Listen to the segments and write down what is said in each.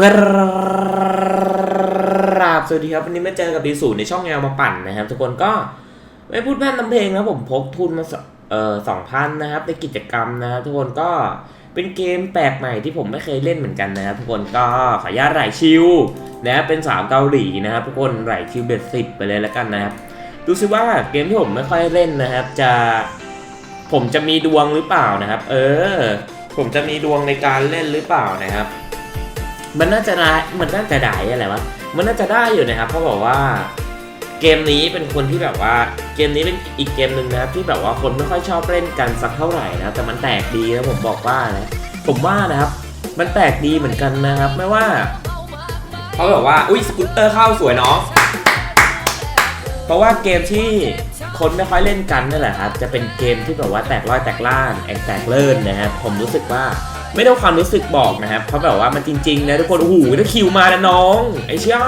กราบสวัสดีครับวันนี้มาเจอกับดีสูในช่องแนวมาปั่นนะครับ ทุกคนก็ไม่พูดแม่นำเพลงนะผมพกทุนมาสเอ่อสองพันนะครับในกิจกรรมนะครับทุกคนก็เป็นเกมแปลกใหม่ที่ผมไม่เคยเล่นเหมือนกันนะครับทุกคนก็ขออนุญาตไหลชิวนะเป็นสาวเกาหลีนะครับทุกคนไหลชิวเบ็ดสิบไปเลยแล้วกันนะครับดูซิว่าเกมที่ผมไม่ค่อยเล่นนะครับ จะผมจะมีดวงหรือเปล่านะครับ เออ ผมจะมีดวงในการเล่นหรือเปล่านะครับ มันน่าจะได้มันน่าจะได้อะไรวะมันน่าจะได้อยู่นะครับ เพราะบอกว่าเกมนี้เป็นคนที่แบบว่าเกมนี้เป็นอีกเกมหนึ่งนะครับที่แบบว่าคนไม่ค่อยชอบเล่นกันสักเท่าไหร่นะแต่มันแตกดีนะผมบอกว่านะผมว่านะครับ มันแตกดีเหมือนกันนะครับ ไม่ว่าเขาบอกว่าอุ้ยสกูตเตอร์เข้าสวยเนาะเพราะว่าเกมที่คนไม่ค่อยเล่นกันนี่แหละครับจะเป็นเกมที่แบบว่าแตกร้อยแตกล่านแอกแตกเลินนะครับผมรู้สึกว่า ไม่ได้ความรู้สึกบอกนะครับเพราะแบบว่ามันจริงๆนะทุกคนโอ้โหถ้าคิวมาแล้วน้อง ไอ้เชี่ย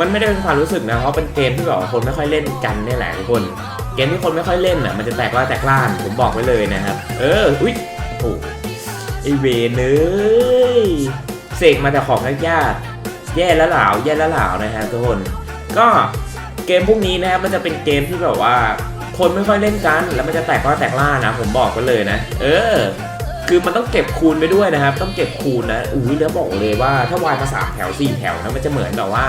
มันไม่ได้เป็นความรู้สึกนะเพราะเป็นเกมที่แบบว่าคนไม่ค่อยเล่นกันนี่แหละทุกคนเกมที่คนไม่ค่อยเล่นอะมันจะแตกร้อยแตกล่านผมบอกไว้เลยนะครับ เอออุ้ยโอ้โหไอเวนเอ้ยเสกมาแต่ของยากๆแย่แล้วเหลาแย่แล้วเหลานะครับทุกคนก็เกมพวกนี้นะครับมันจะเป็นเกมที่แบบว่า คนไม่ค่อยเล่นกัน แล้วมันจะแตกร้อยแตกล่านะ ผมบอกไว้เลยนะ เออ คือมันต้องเก็บคูณไปด้วยนะครับ ต้องเก็บคูณนะอุ้ยแล้วบอกเลยว่าถ้าวายมาสามแถวสี่แถวนะมันจะเหมือนแบบว่า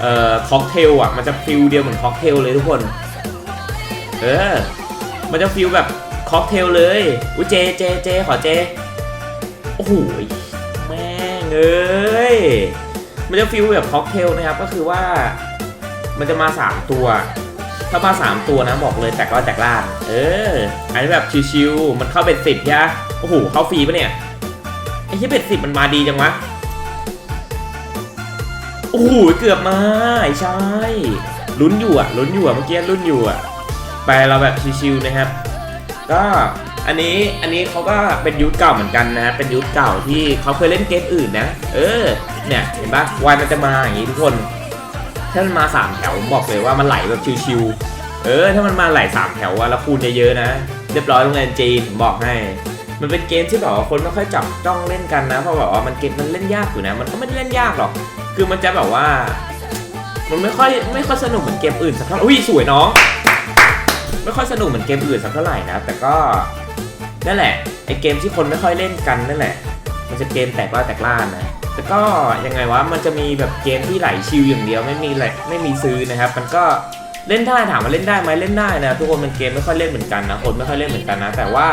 เอ่อค็อกเทลอะมันจะฟิลเดียวเหมือนค็อกเทลเลยทุกคน เออ มันจะฟิลแบบค็อกเทลเลยอุ้ยเจเจเจขอเจโอ้โหแม่งเอ้ยมันจะฟิลแบบค็อกเทลนะครับก็คือว่า มันจะมาสามตัว ถ้ามาสามตัวนะบอกเลยแตกร้อยแตกล่าเออ อันนี้แบบชิวๆมันเข้าเป็นสิบใช่ไหมโอ้โหเข้าฟรีปะเนี่ยไอ้ที่เป็นสิบมันมาดีจังวะโอ้โหเกือบมาใช่ลุ้นอยู่อะลุ้นอยู่อะเมื่อกี้ลุ้นอยู่อะไปเราแบบชิวๆนะครับ ก็อันนี้อันนี้เขาก็เป็นยุคเก่าเหมือนกันนะเป็นยุคเก่าที่เขาเคยเล่นเกมอื่นนะ เออ เนี่ยเห็นปะวายมันจะมาอย่างนี้ทุกคน ถ้ามันมาสามแถวผมบอกเลยว่ามันไหลแบบชิวๆเออ ถ้ามันมาไหลสามแถวอะแล้วคูณเยอะๆนะ เรียบร้อยโรงเรียนจีนผมบอกให้ มันเป็นเกมที่แบบว่าคนไม่ค่อยจับจ้องเล่นกันนะ เพราะแบบว่ามันเกมมันเล่นยากอยู่นะ มันก็ไม่ได้เล่นยากหรอก คือมันจะแบบว่า มันไม่ค่อยไม่ค่อยสนุกเหมือนเกมอื่นสักเท่าไหร่อุ้ยสวยน้อง ไม่ค่อยสนุกเหมือนเกมอื่นสักเท่าไหร่นะ แต่ก็นั่นแหละไอเกมที่คนไม่ค่อยเล่นกันนั่นแหละ มันจะเกมแตกล่าแตกล่านนะ แต่ก็ยังไงวะมันจะมีแบบเกมที่ไหลชิลอย่างเดียวไม่มีไหลไม่มีซื้อนะครับ มันก็เล่นได้ถามว่าเล่นได้ไหมเล่นได้นะทุกคนมันเกมไม่ค่อยเล่นเหมือนกันนะคนไม่ค่อยเล่นเหมือนกันนะ แต่ว่า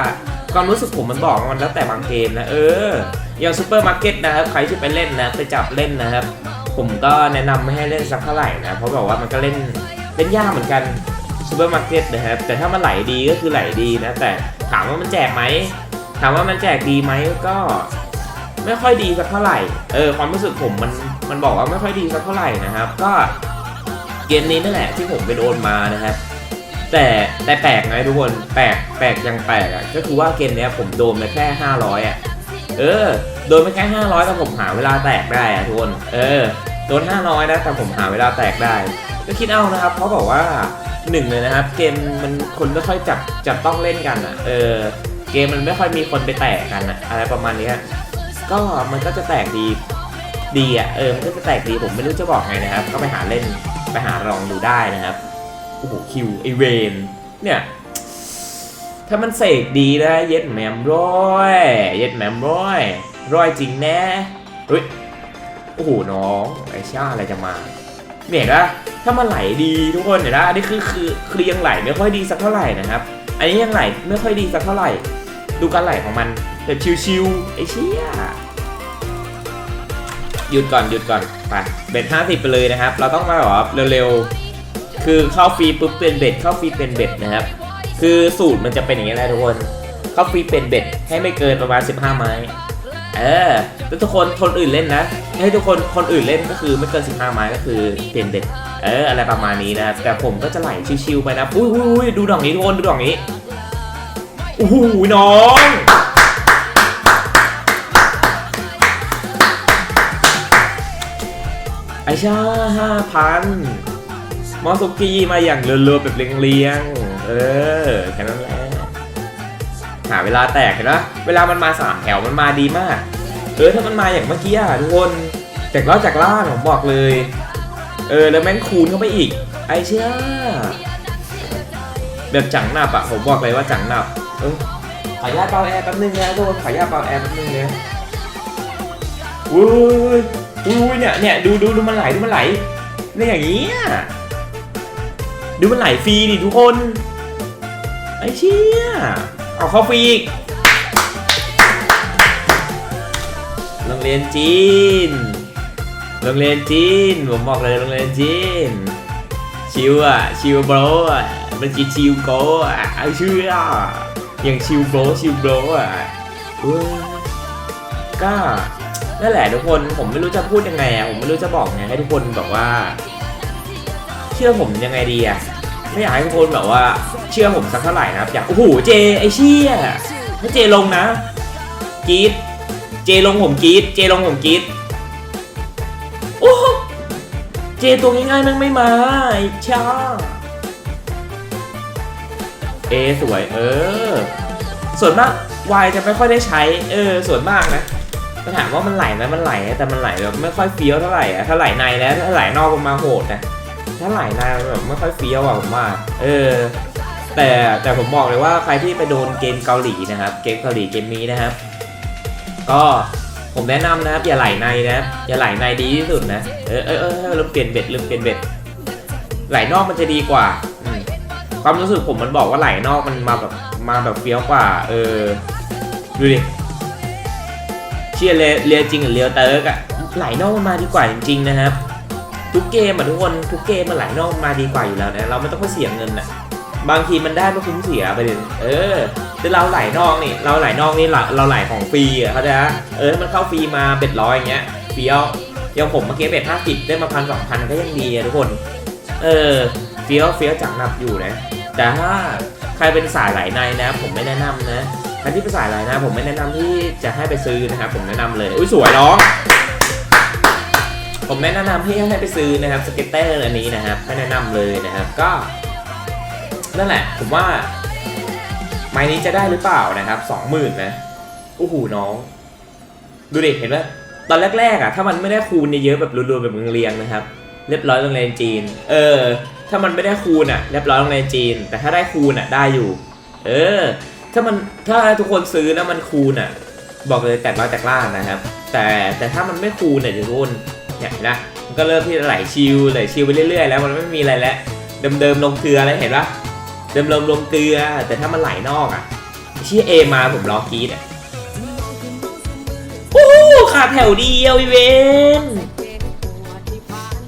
ความรู้สึกผมมันบอกว่ามันแล้วแต่บางเกมนะเอออย่างซูเปอร์มาร์เก็ตนะครับใครที่ไปเล่นนะไปจับเล่นนะครับ ผมก็แนะนำไม่ให้เล่นสักเท่าไหร่นะเพราะแบบว่ามันก็เล่นเล่นยากเหมือนกันซูเปอร์มาร์เก็ตนะครับแต่ถ้ามันไหลดีก็คือไหลดีนะแต่ถามว่ามันแจกไหมถามว่ามันแจกดีไหมก็ ไม่ค่อยดีสักเท่าไหร่ เออความรู้สึกผมมันมันบอกว่าไม่ค่อยดีสักเท่าไหร่นะครับ ก็เกมนี้นั่นแหละที่ผมไปโดนมานะครับ แต่แต่แปลกไงทุกคนแปลกแปลกยังแปลกอะก็คือว่าเกมเนี้ยผมโดนไปแค่ 500อะเออ โดนไปแค่ 500แต่ผมหาเวลาแตกได้อะทุกคนเออโดน 500 นะแต่ผมหาเวลาแตกได้ ก็คิดเอานะครับเขาะบอกว่าหนึ่งเลยนะครับ เกมมันคนไม่ค่อยจับจับต้องเล่นกันอะ เออเกมมันไม่ค่อยมีคนไปแตกกันอะอะไรประมาณนี้ ก็มันก็จะแตกดีดีอะเออมันก็จะแตกดีผมไม่รู้จะบอกไงนะครับ ก็ไปหาเล่นไปหาลองดูได้นะครับโอ้โหคิวไอเวนเนี่ยถ้ามันเสกดีนะเย็ดแมมร้อยเย็ดแมมร้อยร้อยจริงแน่เฮ้ยโอ้โหน้องไอชาอะไรจะมาเนี่ยนะถ้ามันไหลดีทุกคนเห็นนะอันนี้คือคือคือยังไหลไม่ค่อยดีสักเท่าไหร่นะครับ อันนี้ยังไหลไม่ค่อยดีสักเท่าไหร่ ดูการไหลของมันแบบชิวๆไอ้เชี่ยหยุดก่อนหยุดก่อนไปเบ็ดห้าสิบไปเลยนะครับ เราต้องมาแบบเร็วๆ คือเข้าฟรีปุ๊บเป็นเบ็ดเข้าฟรีเป็นเบ็ดนะครับ คือสูตรมันจะเป็นอย่างนี้แหละทุกคน เข้าฟรีเป็นเบ็ดให้ไม่เกินประมาณ 15 ไม้ เออแล้วทุกคนคนอื่นเล่นนะ ให้ทุกคนคนอื่นเล่นก็คือไม่เกิน 15 ไม้ก็คือเป็นเบ็ด เอออะไรประมาณนี้นะแต่ผมก็จะไหลชิวๆไปนะอุ้ยอุ้ยอุ้ยดูดอกนี้ทุกคนดูดอกนี้ โอ้โหน้อง ไอชาห้าพันมอสุกี้มาอย่างเรือๆแบบเรียงๆ เออ แค่นั้นแหละ หาเวลาแตกเห็นปะเวลามันมาสามแถวมันมาดีมาก เออ ถ้ามันมาอย่างเมื่อกี้อะทุกคนจากล้อจากล่าผมบอกเลย เออ แล้วแม่งคูณเข้าไปอีก ไอเชี่ยแบบจังหนับอะผมบอกเลยว่าจังหนับ เออขออนุญาตเป่าแอร์แป๊บนึงนะทุกคนขออนุญาตเป่าแอร์แป๊บนึงนะอุ้ยอุ้ยเนี่ยเนี่ยดูดูดูมันไหลดูมันไหลเนี่ยอย่างนี้ดูมันไหลฟรีดิทุกคนไอ้เชี่ยเอาเข้าฟรีอีกโรงเรียนจีนโรงเรียนจีนผมบอกเลยโรงเรียนจีนชิวอะชิวโบรอะมันจีชิวโกอะไอชื่อ อย่างชิวโบรชิวโบรอะก็นั่นแหละทุกคนผมไม่รู้จะพูดยังไงอะผมไม่รู้จะบอกไงให้ทุกคนแบบว่า เชื่อผมยังไงดีอะไม่อยากให้ทุกคนแบบว่า เชื่อผมสักเท่าไหร่นะครับอยากโอ้โหเจไอเชี่ยถ้าเจลงนะกรีดเจลงผมกรีดเจลงผมกรีดโอ้โหเจตัวง่ายๆมันไม่มาไอ้ชา เอสวย เออ ส่วนมากวายจะไม่ค่อยได้ใช้ เออ ส่วนมากนะถ้าถามว่ามันไหลไหมมันไหล แต่มันไหลแบบไม่ค่อยเฟี้ยวเท่าไหร่อะถ้าไหลในแล้วถ้าไหลนอกมันมาโหดนะถ้าไหลในมันแบบไม่ค่อยเฟี้ยวอะผมว่า เออ แต่แต่ผมบอกเลยว่าใครที่ไปโดนเกมเกาหลีนะครับ เกมเกาหลีเกมนี้นะครับ ก็ผมแนะนำนะครับ อย่าไหลในนะ อย่าไหลในดีที่สุดนะ เออเออเออเออลืมเปลี่ยนเบ็ดลืมเปลี่ยนเบ็ดไหลนอกมันจะดีกว่า ความรู้สึกผมมันบอกว่าไหลนอกมันมาแบบมาแบบเฟี้ยวกว่า เออ ดูดิ เชียร์เรียจริงหรือเรียวเติร์กอะไหลนอกมันมาดีกว่าจริงๆนะครับ ทุกเกมอะทุกคนทุกเกมมันไหลนอกมาดีกว่าอยู่แล้วนะเราไม่ต้องไปเสียเงินอะบางทีมันได้ไม่คุ้มเสียไปเลยเออแต่เราไหลนอกนี่ เราไหลนอกนี่เราเราไหลของฟรีอะเขาใจะเออมันเข้าฟรีมาเบ็ดร้อยอย่างเงี้ยเฟี้ยวอย่างผมเมื่อกี้เบ็ดห้าสิบได้มาพันสองพันก็ยังดีอะทุกคน เออเฟี้ยวเฟี้ยวจังหนับอยู่นะ แต่ถ้าใครเป็นสายไหลในนะ ผมไม่แนะนำนะใครที่เป็นสายไหลนะผมไม่แนะนำที่จะให้ไปซื้อนะครับผมแนะนำเลยอุ้ยสวยน้อง ผมแนะนำให้ให้ไปซื้อนะครับสเก็ตเตอร์อันนี้นะครับไม่แนะนำเลยนะครับก็นั่นแหละ ผมว่า ไม้นี้จะได้หรือเปล่านะครับสองหมื่นนะโอ้โหน้อง ดูดิเห็นไหมตอนแรกๆอะถ้ามันไม่ได้คูณเยอะแบบรัวๆแบบเรียงๆนะครับ เรียบร้อยโรงเรียนจีน เออ ถ้ามันไม่ได้คูณอะเรียบร้อยโรงเรียนจีน แต่ถ้าได้คูณอะได้อยู่ เออ ถ้ามันถ้าทุกคนซื้อนะมันคูณอะ บอกเลยแตกร้อยแตกล่างนะครับ แต่แต่ถ้ามันไม่คูณเนี่ยทุกคนเนี่ยนะมันก็เริ่มที่ไหลชิวไหลชิวไปเรื่อยๆ แล้วมันไม่มีอะไรแล้วเดิมๆลงเกลือแล้วเห็นปะเดิมลมลมเกลือ แต่ถ้ามันไหลนอกอะเชี่ยเอมาผมรอกีดอะโอ้โหขาดแถวเดียวอีเวน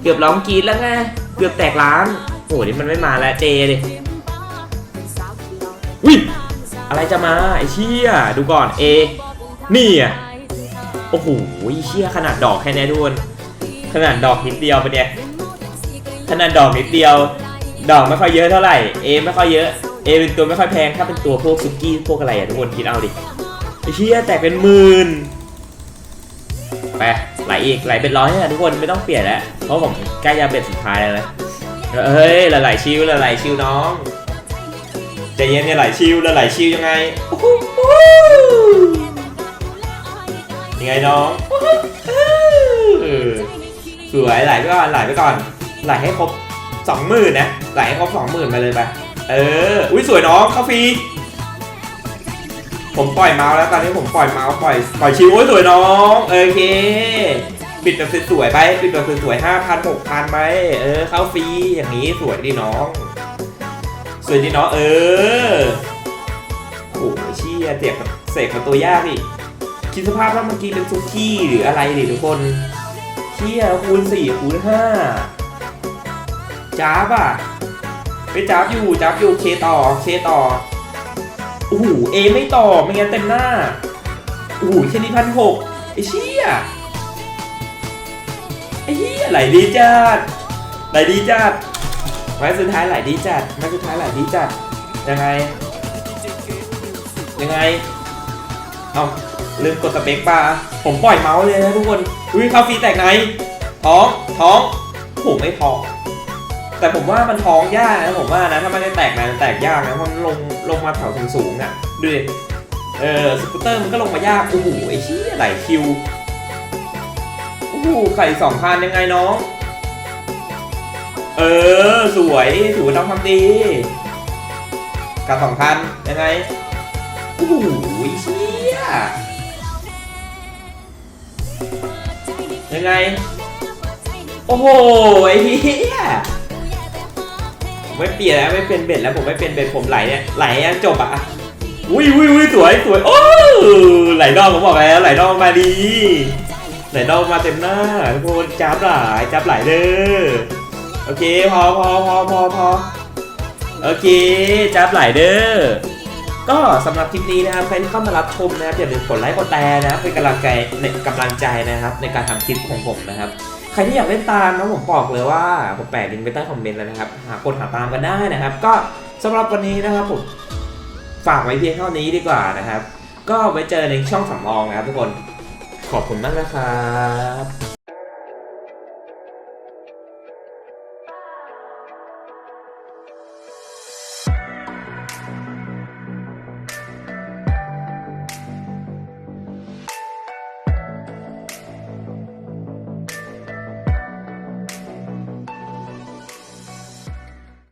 เกือบร้องกีดแล้วไงเกือบแตกร้าน อ้โหนี่มันไม่มาแล้วเจดิวิอะไรจะมาไอเชี่ยดูก่อนเอนี่อะโอ้โหเชี่ยขนาดดอกแค่เนี้ยทุกคนขนาดดอกนิดเดียวไปะเนี่ยขนาดดอกนิดเดียว ดอกไม่ค่อยเยอะเท่าไหร่เอไม่ค่อยเยอะเอเป็นตัวไม่ค่อยแพงถ้าเป็นตัวพวกซุกี้พวกอะไรอะทุกคนคิดเอาดิไอ้เชี่ยแต่เป็นหมื่นไปไหลอีกไหลเป็นร้อยอะทุกคนไม่ต้องเปลี่ยนแล้วเพราะผมใกล้จะเบ็ดสุดท้ายแล้วนะ เฮ้ยละไหลชิวละไหลชิวน้องใจเย็นเนี่ยไหลชิวละไหลชิวยังไงยังไงน้องสวยไหลไปก่อนไหลไปก่อนไหลให้ครบสองหมื่นนะไหลให้ครบสองหมื่นมาเลยไปเอออุ้ยสวยน้องเข้าฟรีผมปล่อยเมาส์แล้วตอนนี้ผมปล่อยเมาส์ปล่อยปล่อยชิวโอ้ยสวยน้องโอเค ปิดแบบสวยๆไปปิดแบบสวยๆห้าพันหกพันไปเออเข้าฟรีอย่างนี้สวยดีน้อง สวยดีน้องเออโอ้โหเชี่ยเจ็บเสกมาตัวยากอีกคิดสภาพว่าเมื่อกี้เป็นซุกี้หรืออะไรดิทุกคนเชี่ยคูณสี่คูณห้าจ้าบอะไปจ้าบอยู่จ้าบอยู่เคต่อเคต่อโอ้โหเอไม่ต่อไม่งั้นเต็มหน้าโอ้โหแค่นี้พันหกไอ้เชี่ย ไอ้เหี้ยไหลดีจัดไหลดีจัดไม้สุดท้ายไหลดีจัดไม้สุดท้ายไหลดีจัดยังไง ยังไง เอาลืมกดสเปคป่ะผมปล่อยเมาส์เลยนะทุกคนอุ้ยคาฟีแตกไหน ท้อง ท้องโอ้โหไม่พอง แต่ผมว่ามันท้องยากนะผมว่านะ ถ้าไม่ได้แตกนะแตกยากนะเพราะมันลงลงมาแถวสูงๆอะดูดิเออสกูตเตอร์มันก็ลงมายากโอ้โหไอ้เชี่ยไหลคิว โหไข่สองพันยังไงน้อง เออ สวยถือว่าน้องทำดีกับสองพันยังไงโอ้โหเชี่ยยังไง โอ้โหไอ้เหี้ยผมไม่เปลี่ยนแล้วไม่เป็นเบ็ดแล้วผมไม่เป็นเบ็ดผมไหลเนี่ยไหลยังจบอะอุ้ยอุ้ยอุ้ยสวยสวยโอ้ไหลดองผมบอกแล้วไหลดองมาดี ไหลดองมาเต็มหน้าทุกคนจับหลายจับหลายเด้อโอเคพอพอพอพอพอโอเคจับหลายเด้อก็สำหรับคลิปนี้นะครับใครที่เข้ามารับชมนะครับอย่าลืมกดไลค์กดแชร์นะครับเป็นกำลังใจในกำลังใจนะครับ ในการทำคลิปของผมนะครับใครที่อยากเล่นตามนะผมบอกเลยว่าผมแปะลิงก์ไว้ใต้คอมเมนต์แล้วนะครับ หากดหาตามกันได้นะครับ ก็สำหรับวันนี้นะครับผมฝากไว้เพียงเท่านี้ดีกว่านะครับ ก็ไว้เจอในช่องสำรองนะครับทุกคน ขอบคุณมากนะครับ